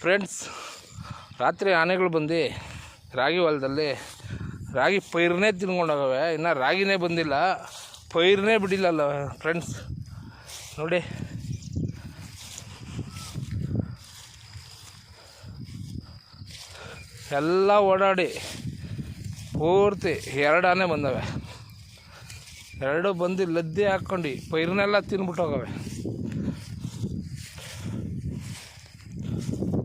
Friends ರಾತ್ರಿ ಆನೆಗಳು ಬಂದು ರಾಗಿ ಹೊಲದಲ್ಲಿ ರಾಗಿ ಪೈರನ್ನೇ ತಿನ್ಕೊಂಡೋಗವೆ. ಇನ್ನು ರಾಗಿನೇ ಬಂದಿಲ್ಲ. ಪೈರನ್ನೇ ಬಿಡಿಲ್ಲಲ್ಲ ಫ್ರೆಂಡ್ಸ್ ನೋಡಿ. ಎಲ್ಲ ಓಡಾಡಿ ಪೂರ್ತಿ ಎರಡಾನೆ ಬಂದವೆ. ಎರಡು ಬಂದು ಲದ್ದೆ ಹಾಕ್ಕೊಂಡು ಪೈರನ್ನೆಲ್ಲ ತಿನ್ಬಿಟ್ಟು ಹೋಗವೆ.